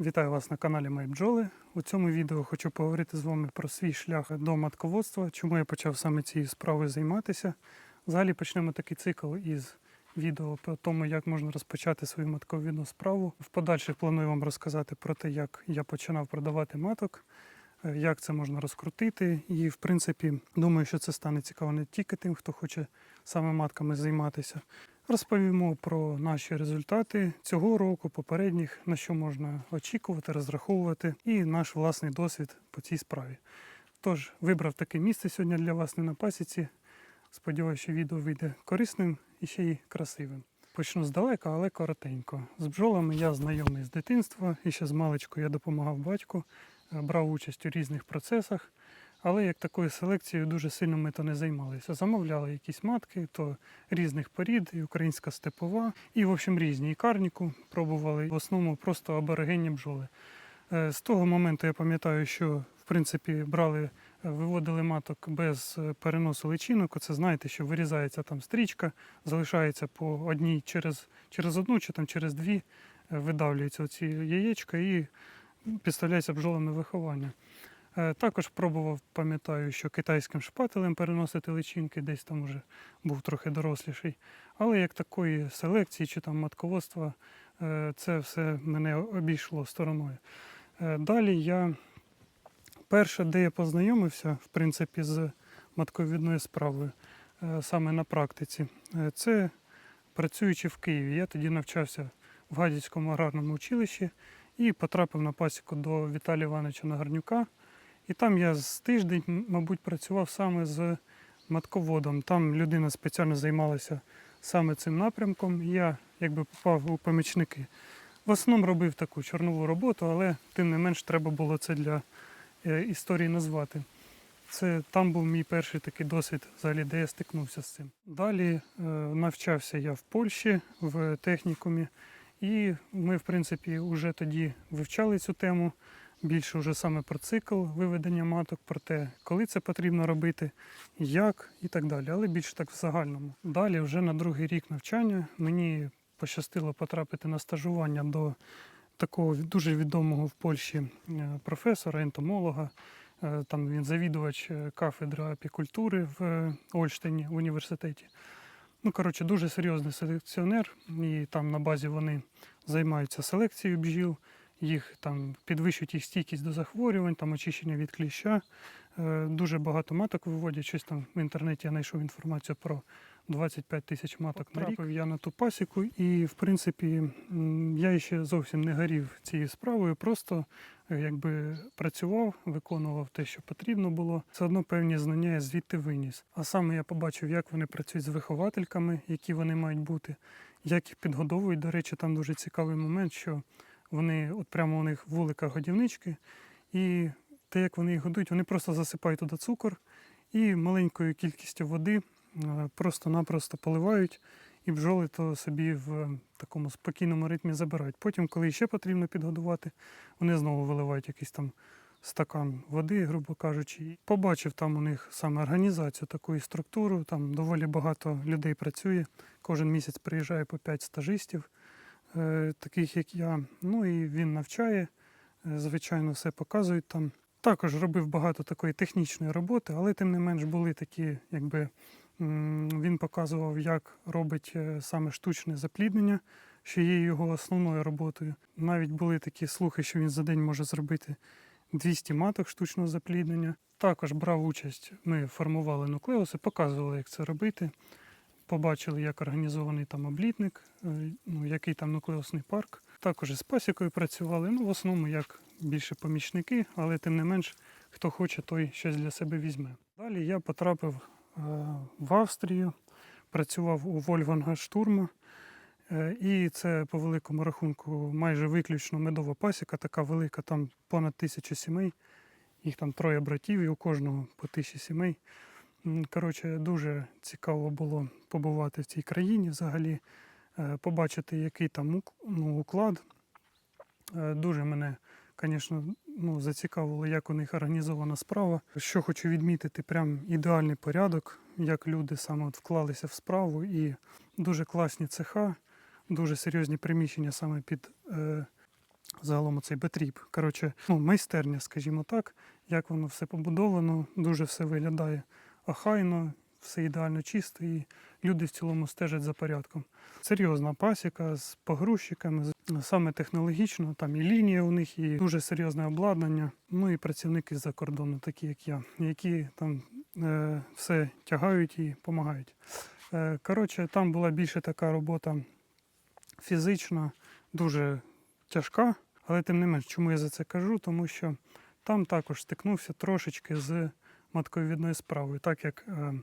Вітаю вас на каналі Мої бджоли. У цьому відео хочу поговорити з вами про свій шлях до матководства, чому я почав саме цією справою займатися. Взагалі почнемо такий цикл із відео про тому, як можна розпочати свою матковідну справу. В подальших планую вам розказати про те, як я починав продавати маток, е, як це можна розкрутити. І, в принципі, думаю, що це стане цікаво не тільки тим, хто хоче саме матками займатися. Розповімо про наші результати цього року, попередніх, на що можна очікувати, розраховувати, і наш власний досвід по цій справі. Тож, вибрав таке місце сьогодні для вас не на пасіці. Сподіваюся, що відео вийде корисним і ще й красивим. Почну здалека, але коротенько. З бджолами я знайомий з дитинства і ще з маличку я допомагав батьку, е, брав участь у різних процесах. Але як такою селекцією дуже сильно ми то не займалися. Замовляли якісь матки, то різних порід, і українська степова, і, в общем, різні. І карніку пробували в основному просто аборигенні бджоли. Е, З того моменту я пам'ятаю, що в принципі брали, е, виводили маток без е, переносу личинок. Оце знаєте, що вирізається там стрічка, залишається по одній через, через одну чи там через дві, видавлюються оці яєчка і підставляється бджолам на виховання. Е, Також пробував, пам'ятаю, що китайським шпателем переносити личинки, десь там вже був трохи доросліший. Але як такої селекції чи там матководства, е, це все мене обійшло стороною. Е, Далі я перше, де я познайомився, в принципі, з матковідною справою, саме на практиці, це працюючи в Києві. Я тоді навчався в Гадяцькому аграрному училищі і потрапив на пасіку до Віталія Івановича Нагарнюка. І там я з тиждень, мабуть, працював саме з матководом. Там людина спеціально займалася саме цим напрямком. Я якби попав у помічники. В основному робив таку чорнову роботу, але тим не менш треба було це для е, історії назвати. Це там був мій перший такий досвід, взагалі, де я стикнувся з цим. Далі е, навчався я в Польщі в технікумі, і ми, в принципі, вже тоді вивчали цю тему. Більше вже саме про цикл виведення маток, про те, коли це потрібно робити, як і так далі. Але більше так в загальному. Далі, вже на другий рік навчання, мені пощастило потрапити на стажування до такого дуже відомого в Польщі е, професора, ентомолога. Е, Там він завідувач е, кафедри апікультури в Ольштині в університеті. Ну, коротше, дуже серйозний селекціонер, і там на базі вони займаються селекцією бджіл, їх там підвищують їх стійкість до захворювань, там очищення від кліща. Е, Дуже багато маток виводять. Щось там в інтернеті я знайшов інформацію про 25 тисяч маток на рік. Я на ту пасіку, і в принципі я ще зовсім не горів цією справою, просто е, якби працював, виконував те, що потрібно було. Все одно певні знання я звідти виніс. А саме я побачив, як вони працюють з виховательками, які вони мають бути, як їх підгодовують. До речі, там дуже цікавий момент, що вони от прямо у них в вуликах годівнички, і те, як вони їх годують, вони просто засипають туди цукор і маленькою кількістю води е, просто-напросто поливають, і бджоли то собі в такому спокійному ритмі забирають. Потім, коли ще потрібно підгодувати, вони знову виливають якийсь там стакан води, грубо кажучи. Побачив там у них саме організацію, таку і структуру. Там доволі багато людей працює. Кожен місяць приїжджає по 5 стажистів, е, таких як я. Ну і він навчає. Е, Звичайно, все показують там. Також робив багато такої технічної роботи, але тим не менш були такі, якби він показував, як робить е, саме штучне запліднення, що є його основною роботою. Навіть були такі слухи, що він за день може зробити 200 маток штучного запліднення. Також брав участь, ми формували нуклеуси, показували, як це робити. Побачили, як організований там облітник, е, ну, який там нуклеусний парк. Також із пасікою працювали. Ну, в основному як більше помічники, але тим не менш, хто хоче, той щось для себе візьме. Далі я потрапив е, в Австрію, працював у Вольфганга Штурма. Е, І це по великому рахунку майже виключно медова пасіка, така велика, там понад тисячу сімей. Їх там троє братів, і у кожного по тисячі сімей. Коротше, дуже цікаво було побувати в цій країні взагалі, е, побачити, який там ну, уклад. Е, Дуже мене, звісно, ну, зацікавило, як у них організована справа. Що хочу відмітити, прям ідеальний порядок, як люди саме от вклалися в справу, і дуже класні цеха, дуже серйозні приміщення саме під е, загалом цей бетріп. Коротше, ну, майстерня, скажімо так, як воно все побудовано, дуже все виглядає охайно, все ідеально чисто, і люди в цілому стежать за порядком. Серйозна пасіка з погрузчиками, саме технологічно, там і лінія у них, і дуже серйозне обладнання. Ну і працівники з-за кордону, такі як я, які там е, все тягають і допомагають. Е, коротше, там була більше така робота фізична, дуже тяжка, але тим не менш, чому я за це кажу? Тому що там також стикнувся трошечки з матковідною справою, так як е,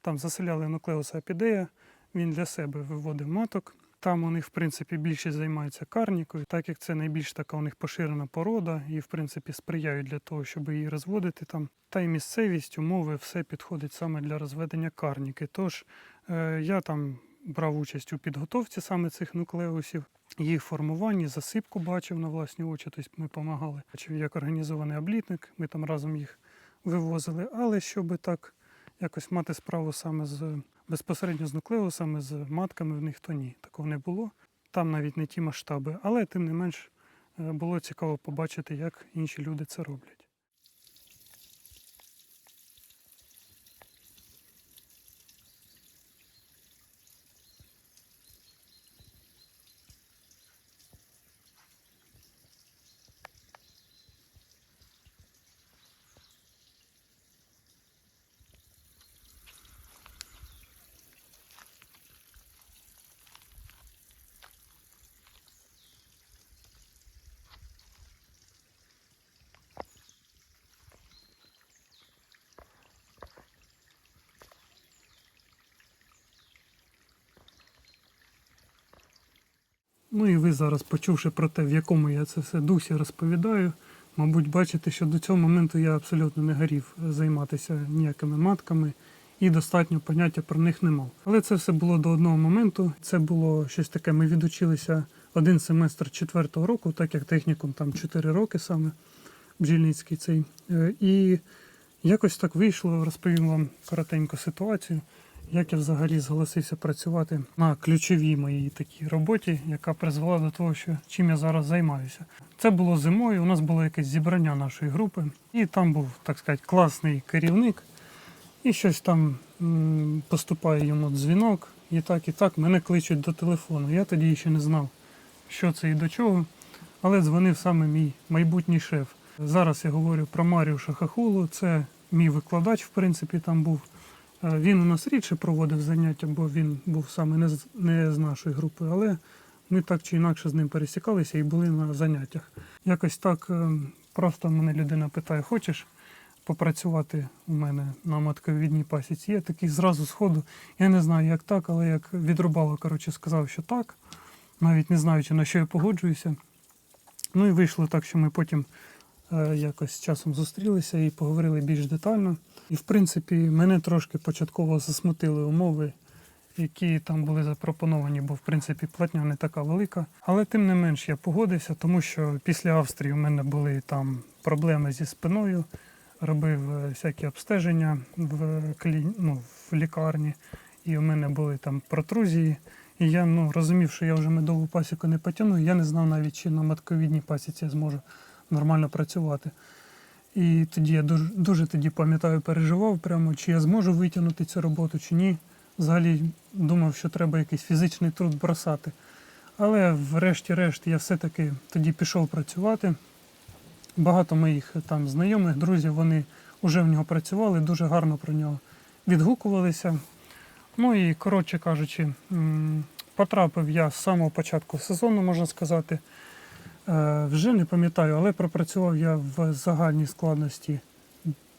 там заселяли нуклеуса апідея, він для себе виводив маток. Там у них, в принципі, більшість займаються карнікою, так як це найбільш така у них поширена порода, і в принципі сприяють для того, щоб її розводити там. Та й місцевість, умови, все підходить саме для розведення карніки. Тож е, я там брав участь у підготовці саме цих нуклеусів, їх формуванні, засипку бачив на власні очі, тобто ми допомагали. Бачив, як організований облітник, ми там разом їх вивозили. Але щоб так якось мати справу саме з безпосередньо з нуклеусами, з матками в них, то ні, такого не було. Там навіть не ті масштаби, але тим не менш е, було цікаво побачити, як інші люди це роблять. Ну і ви зараз, почувши про те, в якому я це все дусі розповідаю, мабуть, бачите, що до цього моменту я абсолютно не горів займатися ніякими матками і достатньо поняття про них не мав. Але це все було до одного моменту. Це було щось таке. Ми відучилися один семестр четвертого року, так як технікум там 4 роки саме бджільницький цей. Е, І якось так вийшло, розповім вам коротенько ситуацію як я взагалі зголосився працювати на ключовій моїй такій роботі, яка призвела до того, що чим я зараз займаюся. Це було зимою. У нас було якесь зібрання нашої групи, і там був, так сказати, класний керівник. І щось там поступає йому дзвінок, і так, і так мене кличуть до телефону. Я тоді ще не знав, що це і до чого, але дзвонив саме мій майбутній шеф. Зараз я говорю про Маріуша Хахулу. Це мій викладач, в принципі, там був. Е, Він у нас рідше проводив заняття, бо він був саме не з, не з нашої групи, але ми так чи інакше з ним пересікалися і були на заняттях. Якось так е, просто мене людина питає: хочеш попрацювати у мене на матковідній пасіці? Я такий зразу сходу. Я не знаю, як так, але як відрубало, коротше, сказав, що так, навіть не знаючи, на що я погоджуюся. Ну і вийшло так, що ми потім якось часом зустрілися і поговорили більш детально. І в принципі мене трошки початково засмутили умови, які там були запропоновані, бо в принципі платня не така велика. Але тим не менш я погодився, тому що після Австрії у мене були там проблеми зі спиною, робив е, всякі обстеження в, клі... ну, в лікарні, і у мене були там протрузії. І я ну, розумів, що я вже медову пасіку не потягну. Я не знав навіть, чи на матковідній пасіці я зможу нормально працювати. І тоді я дуже, дуже тоді пам'ятаю, переживав прямо, чи я зможу витягнути цю роботу, чи ні. Взагалі думав, що треба якийсь фізичний труд бросати. Але врешті-решт я все-таки тоді пішов працювати. Багато моїх там знайомих, друзів, вони вже в нього працювали, дуже гарно про нього відгукувалися. Ну і, коротше кажучи, потрапив я з самого початку сезону, можна сказати. Е, Вже не пам'ятаю, але пропрацював я в загальній складності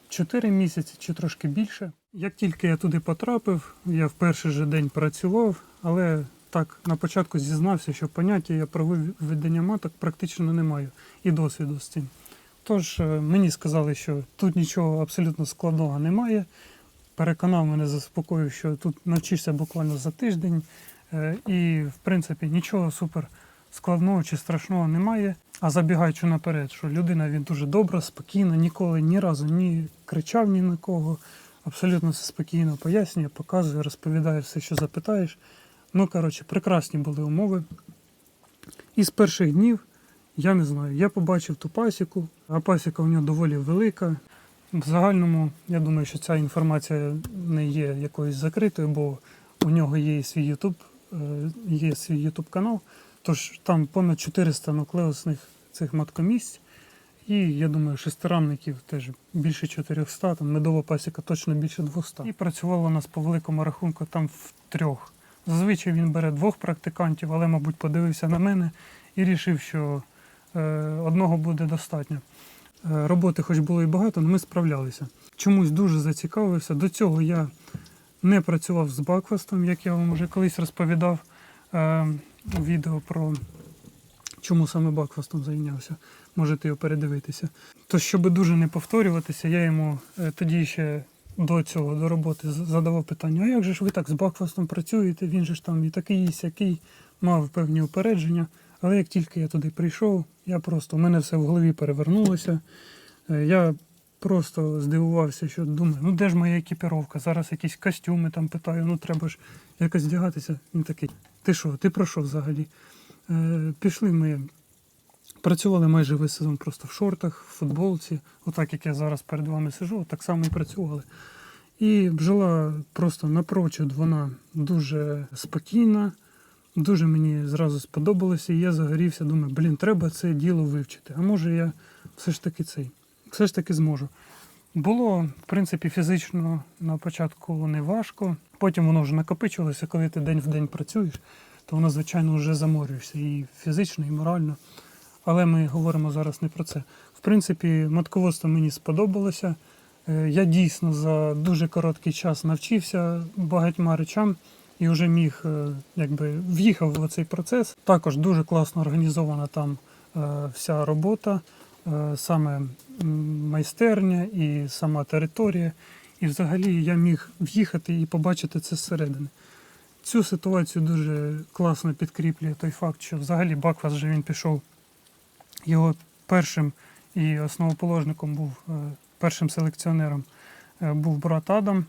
4 місяці чи трошки більше. Як тільки я туди потрапив, я в перший же день працював, але так на початку зізнався, що поняття я про виведення маток практично не маю і досвіду з цим. Тож е, мені сказали, що тут нічого абсолютно складного немає. Переконав мене, заспокоїв, що тут навчишся буквально за тиждень. Е, І, в принципі, нічого супер складного чи страшного немає. А забігаючи наперед, що людина він дуже добра, спокійна, ніколи ні разу ні кричав ні на кого. Абсолютно все спокійно пояснює, показує, розповідає все, що запитаєш. Ну, коротше, прекрасні були умови. І з перших днів Я не знаю. Я побачив ту пасіку, а пасіка у нього доволі велика. В загальному, я думаю, що ця інформація не є якоюсь закритою, бо у нього є свій YouTube, е, є свій YouTube канал. Тож там понад 400 нуклеусних цих маткомісць. І я думаю, шестирамників теж більше 400, там медова пасіка точно більше 200. І працювало у нас по великому рахунку там в трьох. Зазвичай він бере двох практикантів, але, мабуть, подивився на мене і рішив, що е, одного буде достатньо. Е, роботи, хоч було і багато, але ми справлялися. Чомусь дуже зацікавився. До цього я не працював з Бакфастом, як я вам вже колись розповідав е, відео про чому саме Бакфастом зайнявся. Можете його передивитися. То, щоб дуже не повторюватися, я йому е, тоді ще до цього, до роботи задавав питання: а як же ж ви так з Бакфастом працюєте? Він же ж там і такий, і сякий, мав певні упередження. Але як тільки я туди прийшов, я просто у мене все в голові перевернулося. Е, Я просто здивувався, що думаю, ну де ж моя екіпіровка? Зараз якісь костюми там питаю, ну треба ж якось вдягатися. Він такий, ти що, ти про що взагалі? Е, пішли ми, працювали майже весь сезон просто в шортах, в футболці, отак як я зараз перед вами сижу, так само і працювали. І бджола просто напрочуд, вона дуже спокійна, дуже мені зразу сподобалося, і я загорівся, думаю, блін, треба це діло вивчити. А може я все ж таки цей, все ж таки зможу. Було, в принципі, фізично на початку не важко. Потім воно вже накопичувалося, коли ти день в день працюєш, то воно, звичайно, вже заморюєшся і фізично, і морально. Але ми говоримо зараз не про це. В принципі, матководство мені сподобалося. Е, Я дійсно за дуже короткий час навчився багатьма речам і вже міг е, якби в'їхав в цей процес. Також дуже класно організована там е, вся робота, саме майстерня і сама територія. І взагалі я міг в'їхати і побачити це зсередини. Цю ситуацію дуже класно підкріплює той факт, що взагалі Баквас вже він пішов його першим і основоположником був е, першим селекціонером е, був брат Адам.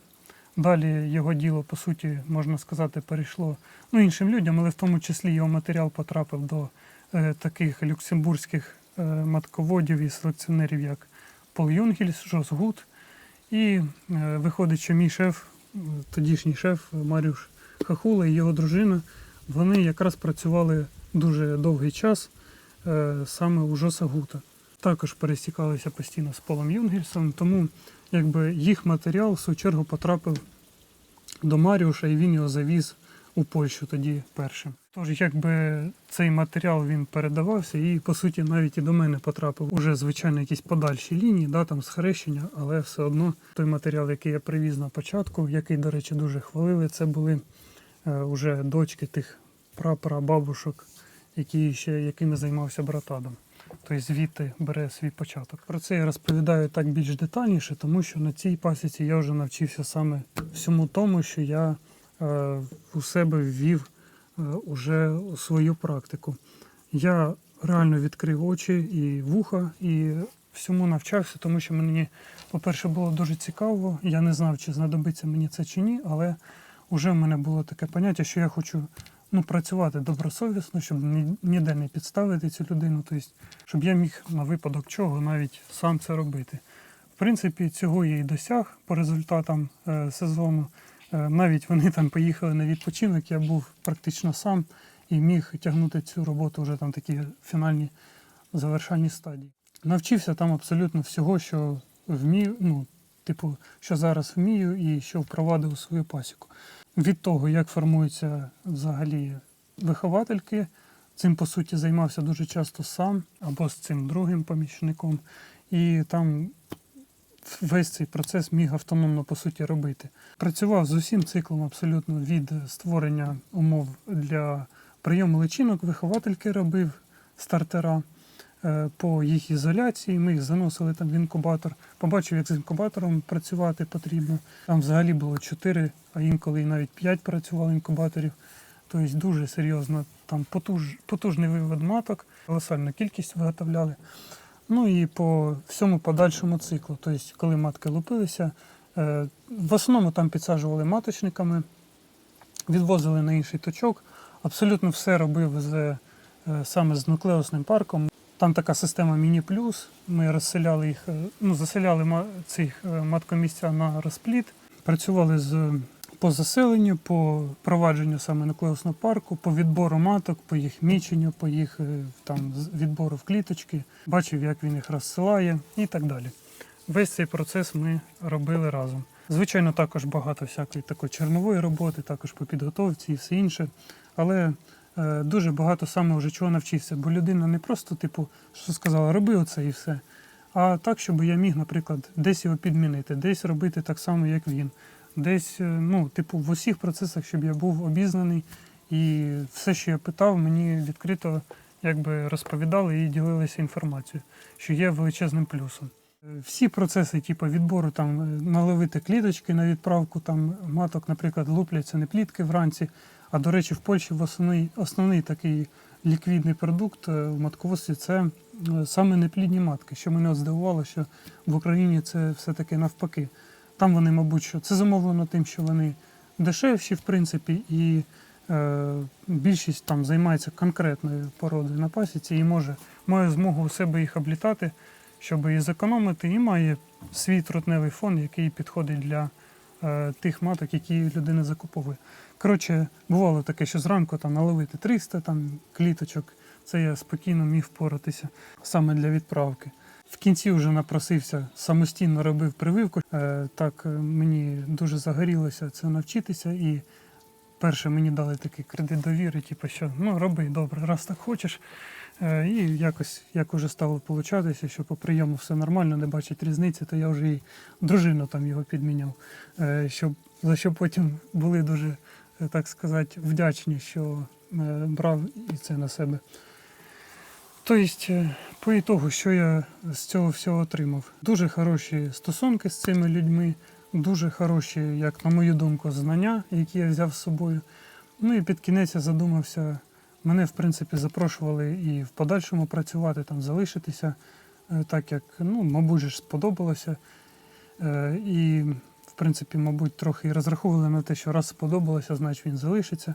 Далі його діло, по суті, можна сказати, перейшло ну, іншим людям, але в тому числі його матеріал потрапив до е, таких люксембурзьких е, матководів і селекціонерів, як Пол Юнгельс, Жос Гуд. І е, виходить, що мій шеф, е, тодішній шеф Маріуш Хахула і його дружина, вони якраз працювали дуже довгий час е, саме у Жоса Гута. Також пересікалися постійно з Полом Юнгельсом, тому якби їх матеріал в свою чергу потрапив до Маріуша і він його завіз у Польщу тоді першим. Тож, якби цей матеріал він передавався, і по суті навіть і до мене потрапив уже звичайно якісь подальші лінії, да, там схрещення, але все одно той матеріал, який я привіз на початку, який, до речі, дуже хвалили, це були е, уже дочки тих прапрабабушок, які ще якими займався брат Адам. Тобто звідти бере свій початок. Про це я розповідаю так більш детальніше, тому що на цій пасіці я вже навчився саме всьому тому, що я у себе ввів е, уже свою практику. Я реально відкрив очі і вуха, і всьому навчався, тому що мені, по-перше, було дуже цікаво. Я не знав, чи знадобиться мені це чи ні, але вже в мене було таке поняття, що я хочу ну, працювати добросовісно, щоб ніде не підставити цю людину, тобто, щоб я міг на випадок чого навіть сам це робити. В принципі, цього я і досяг по результатам е, сезону. Е, навіть вони там поїхали на відпочинок, я був практично сам і міг тягнути цю роботу вже там такі фінальні завершальні стадії. Навчився там абсолютно всього, що вмію, ну, типу, що зараз вмію і що впровадив у свою пасіку. Від того, як формуються взагалі виховательки, цим по суті займався дуже часто сам або з цим другим помічником. І там весь цей процес міг автономно по суті робити. Працював з усім циклом абсолютно від створення умов для прийому личинок, виховательки робив стартера е, по їх ізоляції. Ми їх заносили там в інкубатор. Побачив, як з інкубатором працювати потрібно. Там взагалі було 4, а інколи навіть 5 працювало інкубаторів. Тобто дуже серйозно там потуж, потужний вивод маток, колосальну кількість виготовляли. Ну і по всьому подальшому циклу. Тобто, коли матки лупилися, е, в основному там підсаджували маточниками, відвозили на інший точок. Абсолютно все робив з, е, саме з нуклеусним парком. Там така система Міні-Плюс. Ми розселяли їх, е, ну, заселяли цих маткомісця на розпліт. Працювали з по заселенню, по провадженню саме нуклеусного парку, по відбору маток, по їх міченню, по їх е, там відбору в кліточки, бачив, як він їх розсилає і так далі. Весь цей процес ми робили разом. Звичайно, також багато всякої такої чорнової роботи, також по підготовці і все інше. Але е, дуже багато саме вже чого навчився, бо людина не просто, типу, що сказала, роби оце і все. А так, щоб я міг, наприклад, десь його підмінити, десь робити так само, як він. Десь, е, ну, типу, в усіх процесах, щоб я був обізнаний, і все, що я питав, мені відкрито якби розповідали і ділилися інформацією, що є величезним плюсом. Всі процеси, типу відбору, там е, наловити кліточки на відправку, там маток, наприклад, лупляться не плітки вранці. А до речі, в Польщі в основний, основний такий ліквідний продукт е, в матководстві це саме неплідні матки. Що мене здивувало, що в Україні це все-таки навпаки. Там вони, мабуть, що це зумовлено тим, що вони дешевші, в принципі, і е, більшість там займається конкретною породою на пасіці і може має змогу у себе їх облітати, щоб і зекономити, і має свій трутневий фон, який підходить для е, тих маток, які людина закуповує. Коротше, бувало таке, що зранку там наловити 300 там, кліточок, це я спокійно міг впоратися саме для відправки. В кінці вже напросився, самостійно робив прививку. Е, так е, мені дуже загорілося це навчитися. І перше мені дали такий кредит довіри, типу, що ну роби добре, раз так хочеш. Е, і якось як уже стало получатися, що по прийому все нормально, не бачить різниці, то я вже і дружину там його підміняв. Щоб, за що потім були дуже, так сказати, вдячні, що брав і це на себе. Тобто, по ітогу, що я з цього всього отримав? Дуже хороші стосунки з цими людьми, дуже хороші, як на мою думку, знання, які я взяв з собою. Ну і під кінець я задумався. Мене, в принципі, запрошували і в подальшому працювати, там залишитися, е, так як, ну, мабуть, ж сподобалося. Е, І, в принципі, мабуть, трохи розраховували на те, що раз сподобалося, значить він залишиться.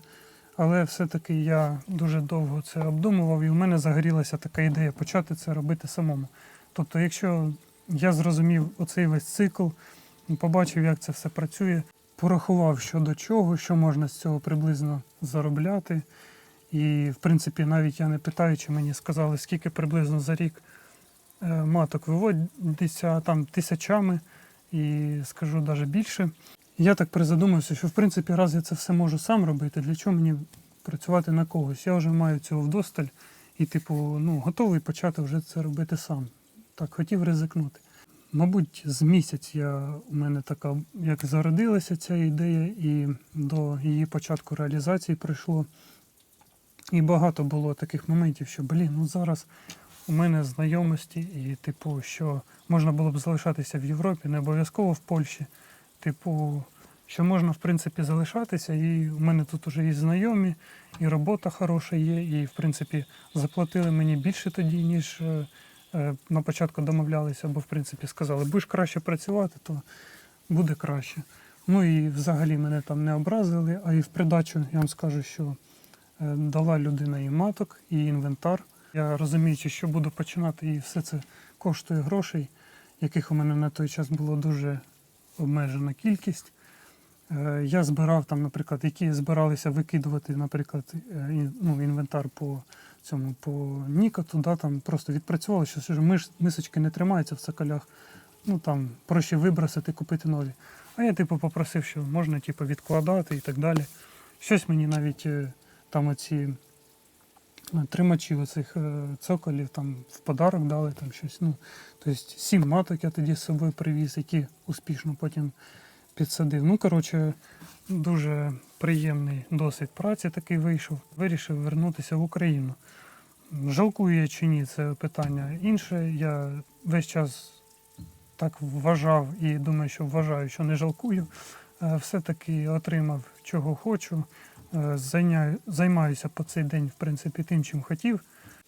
Але все-таки я дуже довго це обдумував, і в мене загорілася така ідея почати це робити самому. Тобто, якщо я зрозумів оцей весь цикл, побачив, як це все працює, порахував, що до чого, що можна з цього приблизно заробляти. І, в принципі, навіть я не питаючи, мені сказали, скільки приблизно за рік е, маток виводиться там тисячами, і скажу навіть більше. Я так призадумався, що в принципі, раз я це все можу сам робити, для чого мені працювати на когось? Я вже маю цього вдосталь і, типу, ну, готовий почати вже це робити сам. Так, хотів ризикнути. Мабуть, з місяць я, у мене така, як зародилася ця ідея, і до її початку реалізації прийшло. І багато було таких моментів, що, блін, ну зараз у мене знайомості, і, типу, що можна було б залишатися в Європі, не обов'язково в Польщі. Типу, що можна, в принципі, залишатися, і у мене тут вже і знайомі, і робота хороша є, і, в принципі, заплатили мені більше тоді, ніж е, е, на початку домовлялися, бо, в принципі, сказали, будеш краще працювати, то буде краще. Ну і взагалі мене там не образили, а і в придачу я вам скажу, що е, дала людина і маток, і інвентар. Я розуміючи, що буду починати, і все це коштує грошей, яких у мене на той час було дуже обмежена кількість. Е, Я збирав там, наприклад, які збиралися викидувати, наприклад, е, ну, інвентар по цьому по Нікоту, да, там просто відпрацювали, що миш, мисочки не тримаються в соколях. Ну там проще вибросити, купити нові. А я типу попросив, що можна типу, відкладати і так далі. Щось мені навіть е, там оці тримачі оцих е, цоколів там в подарок дали, там щось. Ну, тобто сім маток я тоді з собою привіз, які успішно потім підсадив. Ну, коротше, дуже приємний досвід праці такий вийшов. Вирішив вернутися в Україну. Жалкую я чи ні, це питання інше. Я весь час так вважав і думаю, що вважаю, що не жалкую. Е, Все-таки отримав, чого хочу. Е, Займаюся по цей день, в принципі, тим, чим хотів.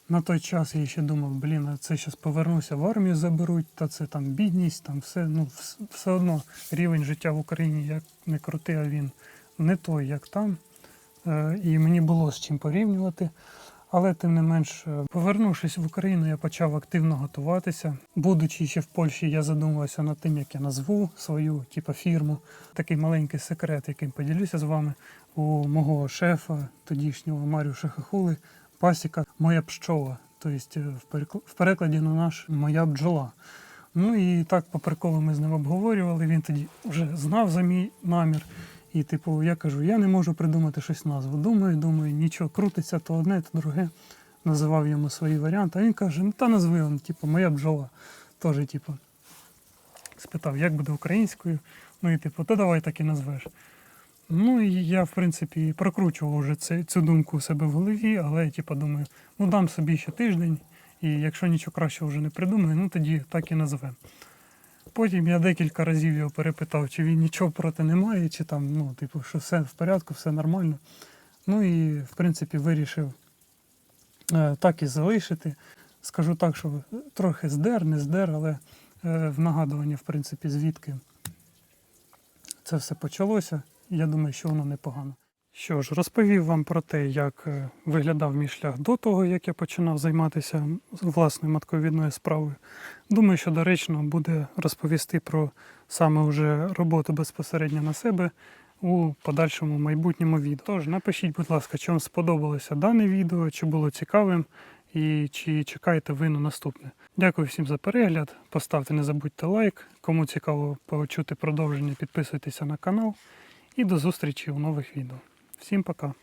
На той час я ще думав, блін, а це зараз повернуся в армію заберуть, та це там бідність, там все, ну, все одно рівень життя в Україні, як не крути, а він не той, як там. Е, І мені було з чим порівнювати. Але тим не менш, е, повернувшись в Україну, я почав активно готуватися. Будучи ще в Польщі, я задумувався над тим, як я назву свою типу, фірму. Такий маленький секрет, яким поділюся з вами. У мого шефа, тодішнього Маріуша Хахули, пасіка моя пчола. Тобто в перекладі на наш моя бджола. Ну і так по приколу ми з ним обговорювали. Він тоді вже знав за мій намір. І, типу, я кажу, я не можу придумати щось назву. Думаю, думаю, нічого, крутиться то одне, то друге. Називав йому свої варіанти. А він каже: ну та назви он, типу, моя бджола. Теж, типу, спитав, як буде українською. Ну і типу, то давай так і назвеш. Ну і я, в принципі, прокручував вже це, цю думку у себе в голові, але типу, думаю, ну дам собі ще тиждень, і якщо нічого кращого вже не придумаю, ну тоді так і назвемо. Потім я декілька разів його перепитав, чи він нічого проти не має, чи там, ну, типу, що все в порядку, все нормально. Ну і, в принципі, вирішив е, так і залишити. Скажу так, що трохи здер, не здер, але е, в нагадування, в принципі, звідки це все почалося. Я думаю, що воно непогано. Що ж, розповів вам про те, як е, виглядав мій шлях до того, як я починав займатися власною матковідною справою. Думаю, що доречно буде розповісти про саме вже роботу безпосередньо на себе у подальшому майбутньому відео. Тож напишіть, будь ласка, чи вам сподобалося дане відео, чи було цікавим, і чи чекаєте ви на наступне. Дякую всім за перегляд. Поставте, не забудьте лайк. Кому цікаво почути продовження, підписуйтеся на канал. І до зустрічі у нових відео. Всім пока!